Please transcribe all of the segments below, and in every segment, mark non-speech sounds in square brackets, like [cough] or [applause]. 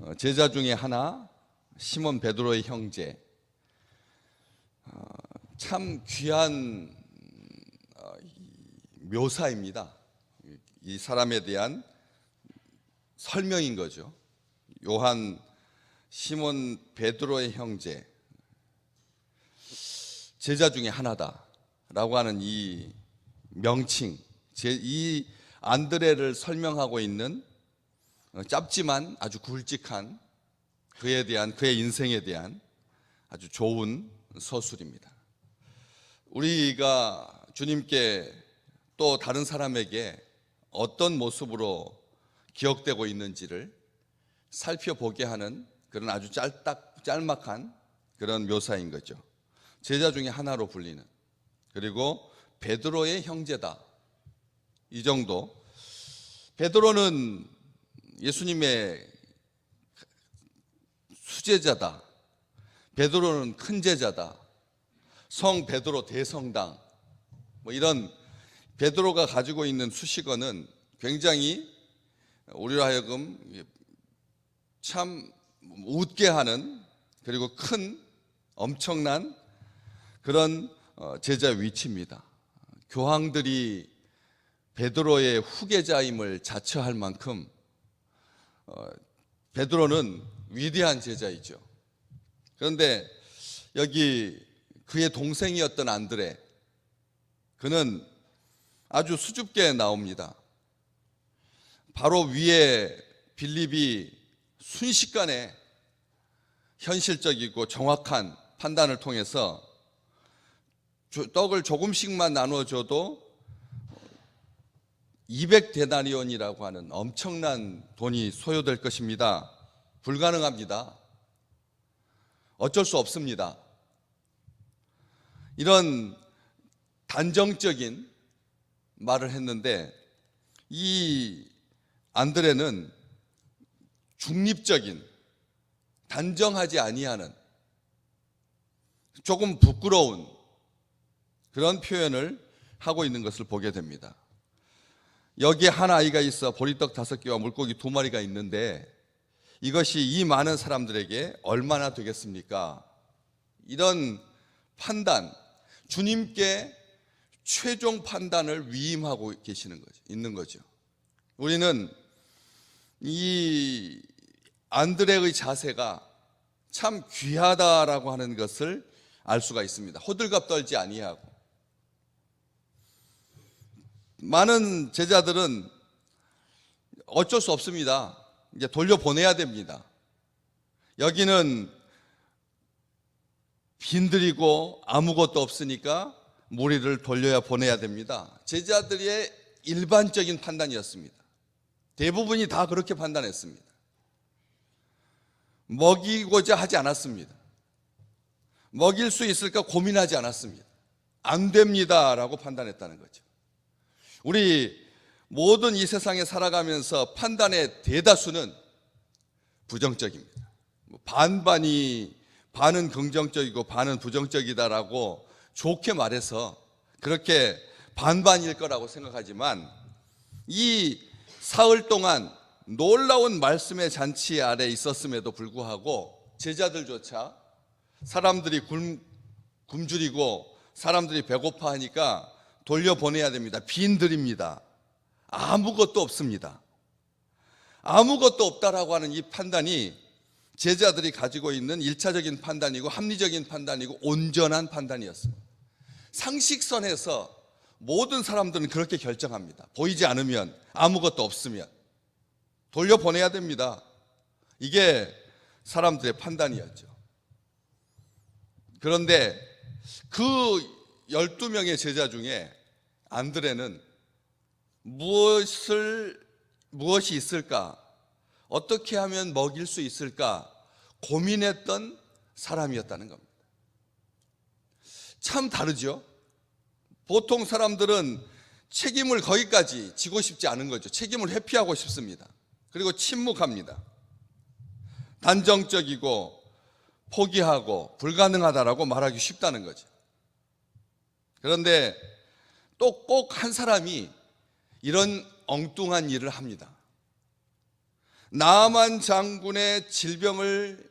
어, 제자 중에 하나 시몬 베드로의 형제 어, 참 귀한 어, 이 묘사입니다. 이 사람에 대한 설명인 거죠. 요한 시몬 베드로의 형제 제자 중에 하나다라고 하는 이 명칭, 제- 이 안드레를 설명하고 있는 어, 짧지만 아주 굵직한 그에 대한 그의 인생에 대한 아주 좋은 서술입니다. 우리가 주님께 또 다른 사람에게 어떤 모습으로 기억되고 있는지를 살펴보게 하는 그런 아주 짤딱 짤막한 그런 묘사인 거죠. 제자 중에 하나로 불리는 그리고 베드로의 형제다. 이 정도. 베드로는 예수님의 수제자다. 베드로는 큰 제자다. 성 베드로 대성당. 뭐 이런 베드로가 가지고 있는 수식어는 굉장히 우리로 하여금 참 웃게 하는 그리고 큰 엄청난 그런 어, 제자 위치입니다. 교황들이 베드로의 후계자임을 자처할 만큼 어, 베드로는 위대한 제자이죠. 그런데 여기 그의 동생이었던 안드레 그는 아주 수줍게 나옵니다. 바로 위에 빌립이 순식간에 현실적이고 정확한 판단을 통해서 조- 떡을 조금씩만 나눠줘도 200데나리온이라고 하는 엄청난 돈이 소요될 것입니다. 불가능합니다. 어쩔 수 없습니다. 이런 단정적인 말을 했는데 이 안드레는 중립적인 단정하지 아니하는 조금 부끄러운 그런 표현을 하고 있는 것을 보게 됩니다. 여기에 한 아이가 있어 보리떡 다섯 개와 물고기 두 마리가 있는데 이것이 이 많은 사람들에게 얼마나 되겠습니까? 이런 판단, 주님께 최종 판단을 위임하고 계시는 거죠. 있는 거죠. 우리는 이 안드레의 자세가 참 귀하다라고 하는 것을 알 수가 있습니다. 호들갑 떨지 아니하고 많은 제자들은 어쩔 수 없습니다. 이제 돌려보내야 됩니다. 여기는 빈들이고 아무것도 없으니까 무리를 돌려야 보내야 됩니다. 제자들의 일반적인 판단이었습니다. 대부분이 다 그렇게 판단했습니다. 먹이고자 하지 않았습니다. 먹일 수 있을까 고민하지 않았습니다. 안 됩니다라고 판단했다는 거죠. 우리 모든 이 세상에 살아가면서 판단의 대다수는 부정적입니다. 뭐 반반이 반은 긍정적이고 반은 부정적이다라고 좋게 말해서 그렇게 반반일 거라고 생각하지만 이 사흘 동안 놀라운 말씀의 잔치 아래 있었음에도 불구하고 제자들조차 사람들이 굶, 굶주리고 사람들이 배고파하니까 돌려보내야 됩니다. 빈들입니다. 아무것도 없습니다. 아무것도 없다라고 하는 이 판단이 제자들이 가지고 있는 일차적인 판단이고 합리적인 판단이고 온전한 판단이었습니다. 상식선에서 모든 사람들은 그렇게 결정합니다. 보이지 않으면 아무것도 없으면 돌려보내야 됩니다. 이게 사람들의 판단이었죠. 그런데 그 12명의 제자 중에 안드레는 무엇을 무엇이 있을까? 어떻게 하면 먹일 수 있을까? 고민했던 사람이었다는 겁니다. 참 다르죠? 보통 사람들은 책임을 거기까지 지고 싶지 않은 거죠. 책임을 회피하고 싶습니다. 그리고 침묵합니다. 단정적이고 포기하고 불가능하다라고 말하기 쉽다는 거죠. 그런데 또 꼭 한 사람이 이런 엉뚱한 일을 합니다. 나만 장군의 질병을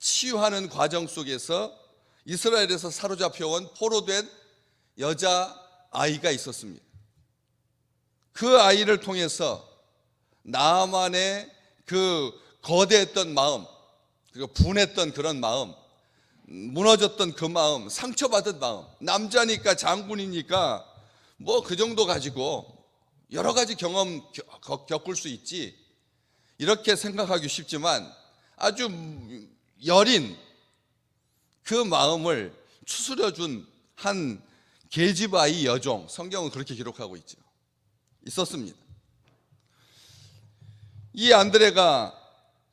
치유하는 과정 속에서 이스라엘에서 사로잡혀온 포로된 여자 아이가 있었습니다. 그 아이를 통해서 나만의 그 거대했던 마음, 그리고 분했던 그런 마음, 무너졌던 그 마음, 상처받은 마음, 남자니까 장군이니까 뭐 그 정도 가지고 여러 가지 경험 겪- 겪을 수 있지. 이렇게 생각하기 쉽지만 아주 여린 그 마음을 추스려 준 한 계집아이 여종, 성경은 그렇게 기록하고 있죠. 있었습니다. 이 안드레가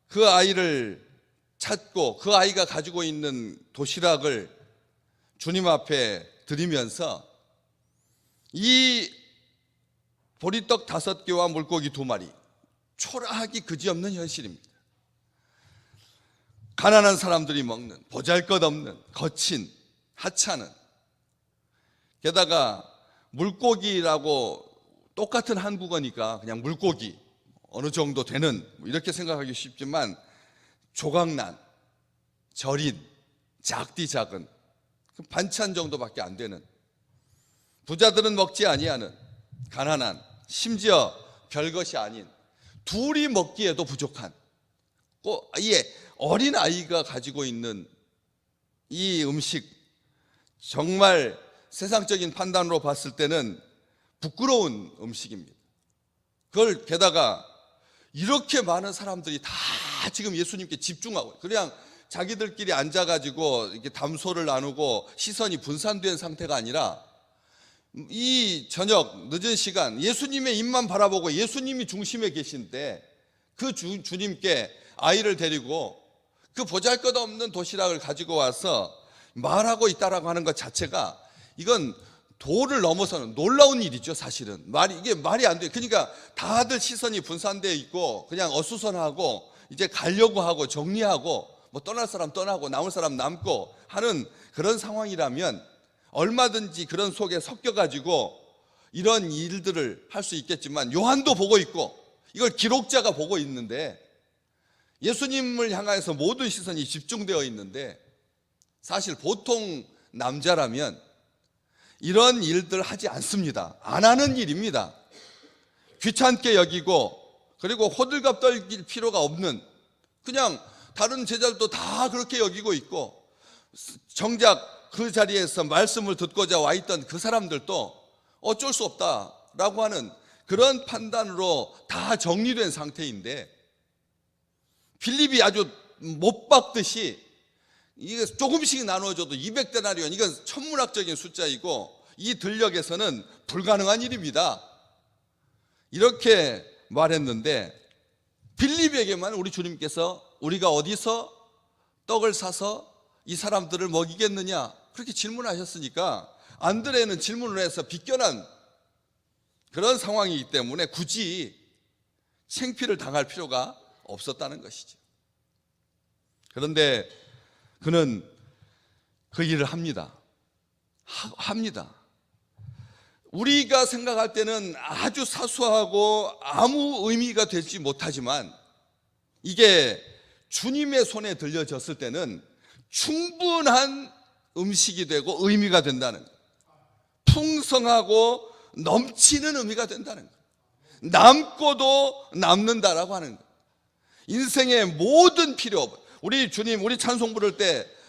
그 아이를 찾고 그 아이가 가지고 있는 도시락을 주님 앞에 드리면서 이 보리떡 다섯 개와 물고기 두 마리 초라하기 그지없는 현실입니다. 가난한 사람들이 먹는 보잘것없는 거친 하찮은 게다가 물고기라고 똑같은 한국어니까 그냥 물고기 어느 정도 되는 뭐 이렇게 생각하기 쉽지만 조각난 절인 작디 작은 그 반찬 정도밖에 안 되는 부자들은 먹지 아니하는 가난한 심지어 별것이 아닌 둘이 먹기에도 부족한 꼭이 어린 아이가 가지고 있는 이 음식 정말 세상적인 판단으로 봤을 때는 부끄러운 음식입니다. 그걸 게다가 이렇게 많은 사람들이 다 지금 예수님께 집중하고 그냥 자기들끼리 앉아가지고 이렇게 담소를 나누고 시선이 분산된 상태가 아니라 이 저녁 늦은 시간 예수님의 입만 바라보고 예수님이 중심에 계신데 그 주, 주님께 아이를 데리고 그 보잘것없는 도시락을 가지고 와서 말하고 있다라고 하는 것 자체가 이건 도를 넘어서는 놀라운 일이죠, 사실은. 말이, 이게 말이 안 돼. 그러니까 다들 시선이 분산되어 있고 그냥 어수선하고 이제 가려고 하고 정리하고 뭐 떠날 사람 떠나고 남을 사람 남고 하는 그런 상황이라면 얼마든지 그런 속에 섞여가지고 이런 일들을 할 수 있겠지만 요한도 보고 있고 이걸 기록자가 보고 있는데 예수님을 향해서 모든 시선이 집중되어 있는데 사실 보통 남자라면 이런 일들 하지 않습니다. 안 하는 일입니다. 귀찮게 여기고 그리고 호들갑 떨길 필요가 없는 그냥 다른 제자들도 다 그렇게 여기고 있고 정작 그 자리에서 말씀을 듣고자 와 있던 그 사람들도 어쩔 수 없다라고 하는 그런 판단으로 다 정리된 상태인데 필립이 아주 못 박듯이 이게 조금씩 나눠줘도 200데나리온 이건 천문학적인 숫자이고 이 들녘에서는 불가능한 일입니다. 이렇게 말했는데 빌립에게만 우리 주님께서 우리가 어디서 떡을 사서 이 사람들을 먹이겠느냐 그렇게 질문하셨으니까 안드레는 질문을 해서 비껴난 그런 상황이기 때문에 굳이 생피를 당할 필요가 없었다는 것이죠. 그런데 그는 그 일을 합니다. 하, 합니다. 우리가 생각할 때는 아주 사소하고 아무 의미가 되지 못하지만 이게 주님의 손에 들려졌을 때는 충분한 음식이 되고 의미가 된다는 것. 풍성하고 넘치는 의미가 된다는 것. 남고도 남는다라고 하는 것. 인생의 모든 필요, 우리 주님, 우리 찬송 부를 때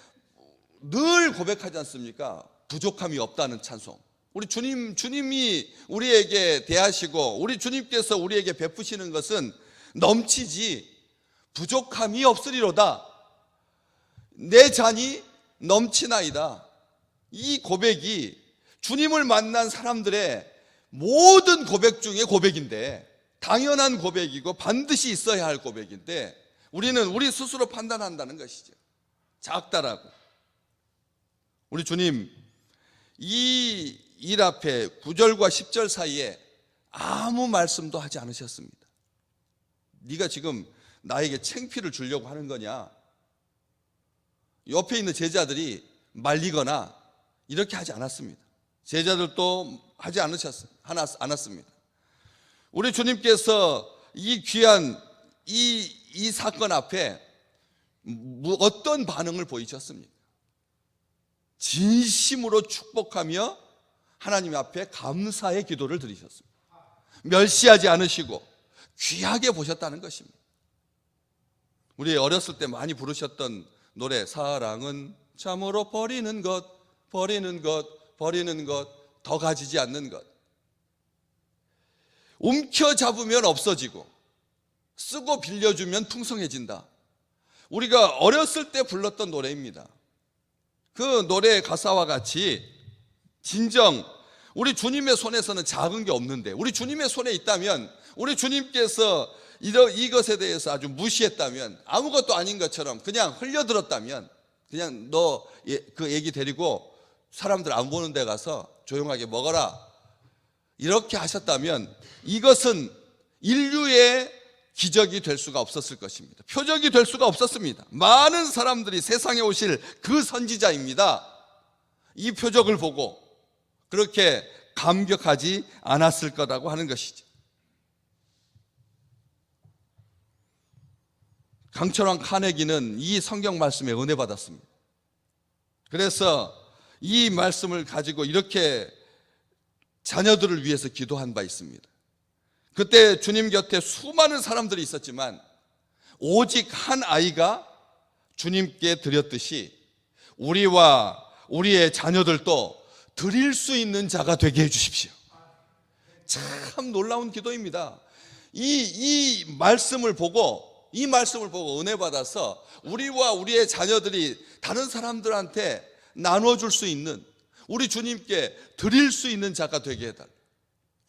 늘 고백하지 않습니까? 부족함이 없다는 찬송. 우리 주님, 주님이 우리에게 대하시고, 우리 주님께서 우리에게 베푸시는 것은 넘치지 부족함이 없으리로다. 내 잔이 넘치나이다. 이 고백이 주님을 만난 사람들의 모든 고백 중에 고백인데, 당연한 고백이고 반드시 있어야 할 고백인데, 우리는 우리 스스로 판단한다는 것이죠. 작다라고. 우리 주님, 이 일 앞에 9절과 10절 사이에 아무 말씀도 하지 않으셨습니다. 네가 지금 나에게 챙피를 주려고 하는 거냐? 옆에 있는 제자들이 말리거나 이렇게 하지 않았습니다. 제자들도 하지 않으셨, 않았습니다. 우리 주님께서 이 귀한 이, 이 사건 앞에 무- 어떤 반응을 보이셨습니까? 진심으로 축복하며 하나님 앞에 감사의 기도를 드리셨습니다. 멸시하지 않으시고 귀하게 보셨다는 것입니다. 우리 어렸을 때 많이 부르셨던 노래 사랑은 참으로 버리는 것 버리는 것 버리는 것 더 가지지 않는 것 움켜 잡으면 없어지고 쓰고 빌려주면 풍성해진다. 우리가 어렸을 때 불렀던 노래입니다. 그 노래의 가사와 같이 진정 우리 주님의 손에서는 작은 게 없는데 우리 주님의 손에 있다면 우리 주님께서 이것에 대해서 아주 무시했다면 아무것도 아닌 것처럼 그냥 흘려들었다면 그냥 너 그 얘기 데리고 사람들 안 보는 데 가서 조용하게 먹어라 이렇게 하셨다면 이것은 인류의 기적이 될 수가 없었을 것입니다. 표적이 될 수가 없었습니다. 많은 사람들이 세상에 오실 그 선지자입니다. 이 표적을 보고 그렇게 감격하지 않았을 거라고 하는 것이죠. 강철왕 카네기는 이 성경 말씀에 은혜 받았습니다. 그래서 이 말씀을 가지고 이렇게 자녀들을 위해서 기도한 바 있습니다. 그때 주님 곁에 수많은 사람들이 있었지만 오직 한 아이가 주님께 드렸듯이 우리와 우리의 자녀들도 드릴 수 있는 자가 되게 해 주십시오. 참 놀라운 기도입니다. 이, 이 말씀을 보고, 이 말씀을 보고 은혜 받아서 우리와 우리의 자녀들이 다른 사람들한테 나눠줄 수 있는, 우리 주님께 드릴 수 있는 자가 되게 해달라.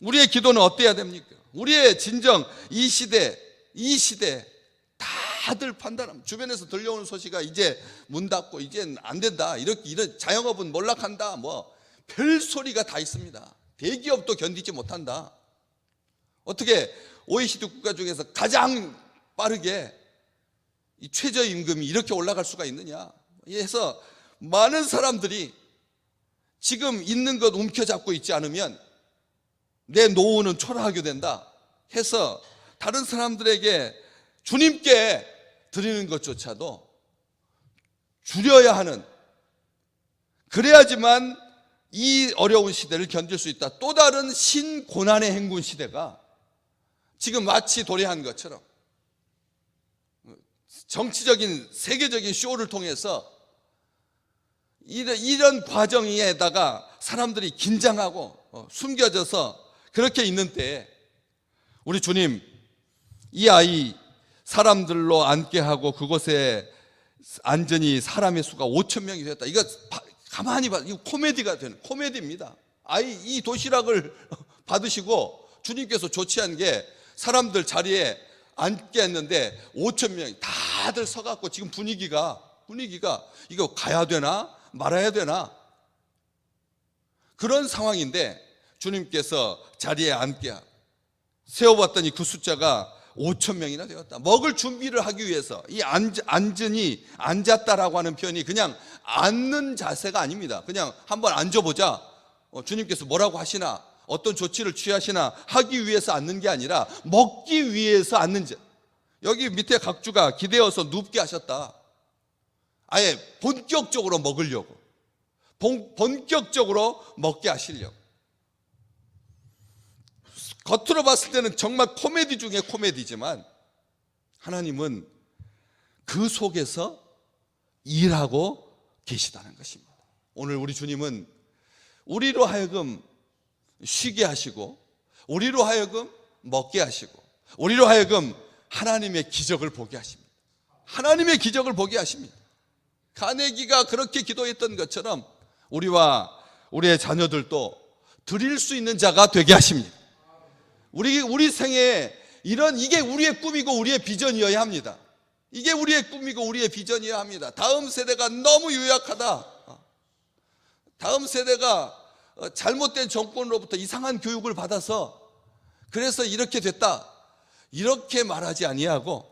우리의 기도는 어때야 됩니까? 우리의 진정 이 시대, 이 시대 다들 판단합니다. 주변에서 들려오는 소식이 이제 문 닫고 이제 안 된다. 이렇게 이런 자영업은 몰락한다. 뭐 별 소리가 다 있습니다. 대기업도 견디지 못한다. 어떻게 OECD 국가 중에서 가장 빠르게 이 최저임금이 이렇게 올라갈 수가 있느냐? 해서 많은 사람들이 지금 있는 것 움켜잡고 있지 않으면 내 노후는 초라하게 된다 해서 다른 사람들에게 주님께 드리는 것조차도 줄여야 하는 그래야지만 이 어려운 시대를 견딜 수 있다. 또 다른 신고난의 행군 시대가 지금 마치 도래한 것처럼 정치적인 세계적인 쇼를 통해서 이런, 이런 과정에다가 사람들이 긴장하고 어, 숨겨져서 그렇게 있는 때에 우리 주님 이 아이 사람들로 앉게 하고 그곳에 안전히 사람의 수가 5천 명이 됐다. 이거 바- 가만히 봐. 이거 코미디가 되는 코미디입니다. 아이 이 도시락을 [laughs] 받으시고 주님께서 조치한 게 사람들 자리에 앉게 했는데 5천 명이 다들 서갖고 지금 분위기가 분위기가 이거 가야 되나 말아야 되나 그런 상황인데 주님께서 자리에 앉게 하고 세어봤더니 그 숫자가 5천 명이나 되었다. 먹을 준비를 하기 위해서 이 앉, 앉으니 앉았다라고 하는 표현이 그냥 앉는 자세가 아닙니다. 그냥 한번 앉아보자. 어, 주님께서 뭐라고 하시나 어떤 조치를 취하시나 하기 위해서 앉는 게 아니라 먹기 위해서 앉는 자. 여기 밑에 각주가 기대어서 눕게 하셨다. 아예 본격적으로 먹으려고. 본, 본격적으로 먹게 하시려고. 겉으로 봤을 때는 정말 코미디 중에 코미디지만 하나님은 그 속에서 일하고 계시다는 것입니다. 오늘 우리 주님은 우리로 하여금 쉬게 하시고 우리로 하여금 먹게 하시고 우리로 하여금 하나님의 기적을 보게 하십니다. 하나님의 기적을 보게 하십니다. 가네기가 그렇게 기도했던 것처럼 우리와 우리의 자녀들도 드릴 수 있는 자가 되게 하십니다. 우리 우리 생에 이런 이게 우리의 꿈이고 우리의 비전이어야 합니다. 이게 우리의 꿈이고 우리의 비전이어야 합니다. 다음 세대가 너무 유약하다. 다음 세대가 어, 잘못된 정권으로부터 이상한 교육을 받아서 그래서 이렇게 됐다. 이렇게 말하지 아니하고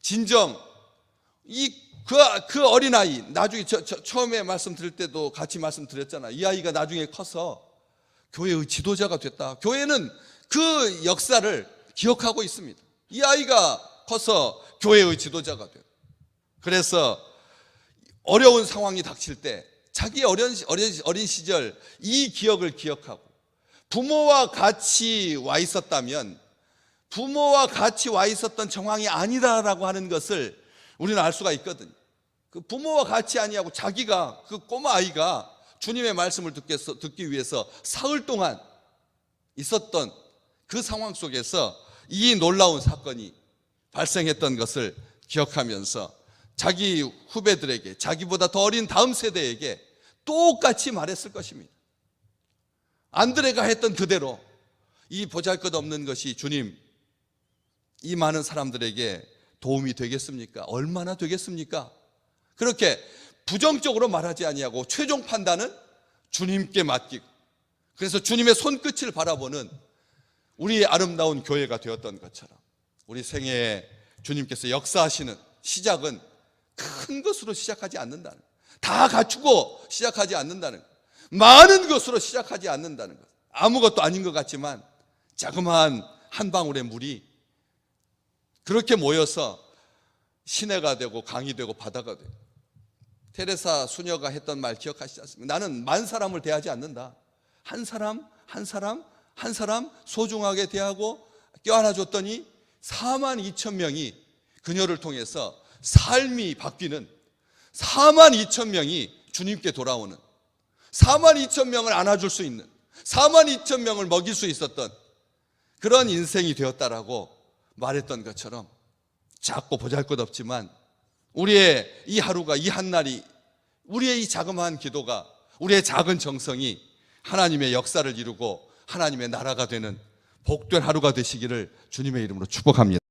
진정 이그 그 어린아이 나중에 저, 저, 처음에 말씀드릴 때도 같이 말씀드렸잖아. 이 아이가 나중에 커서 교회의 지도자가 됐다. 교회는 그 역사를 기억하고 있습니다. 이 아이가 커서 교회의 지도자가 돼요. 그래서 어려운 상황이 닥칠 때 자기 어린, 어린, 어린 시절 이 기억을 기억하고 부모와 같이 와 있었다면 부모와 같이 와 있었던 정황이 아니다라고 하는 것을 우리는 알 수가 있거든요. 그 부모와 같이 아니하고 자기가 그 꼬마 아이가 주님의 말씀을 듣겠어, 듣기 위해서 사흘 동안 있었던 그 상황 속에서 이 놀라운 사건이 발생했던 것을 기억하면서 자기 후배들에게 자기보다 더 어린 다음 세대에게 똑같이 말했을 것입니다. 안드레가 했던 그대로 이 보잘것 없는 것이 주님 이 많은 사람들에게 도움이 되겠습니까? 얼마나 되겠습니까? 그렇게 부정적으로 말하지 아니하고 최종 판단은 주님께 맡기고 그래서 주님의 손끝을 바라보는 우리의 아름다운 교회가 되었던 것처럼 우리 생애에 주님께서 역사하시는 시작은 큰 것으로 시작하지 않는다는 것. 다 갖추고 시작하지 않는다는 것. 많은 것으로 시작하지 않는다는 것. 아무것도 아닌 것 같지만 자그마한 한 방울의 물이 그렇게 모여서 시내가 되고 강이 되고 바다가 되고 테레사 수녀가 했던 말 기억하시지 않습니까? 나는 만 사람을 대하지 않는다. 한 사람, 한 사람, 한 사람 소중하게 대하고 껴안아 줬더니 4만 2천 명이 그녀를 통해서 삶이 바뀌는 4만 2천 명이 주님께 돌아오는 4만 2천 명을 안아줄 수 있는 4만 2천 명을 먹일 수 있었던 그런 인생이 되었다라고 말했던 것처럼 작고 보잘것 없지만 우리의 이 하루가 이 한 날이 우리의 이 자그마한 기도가 우리의 작은 정성이 하나님의 역사를 이루고 하나님의 나라가 되는 복된 하루가 되시기를 주님의 이름으로 축복합니다.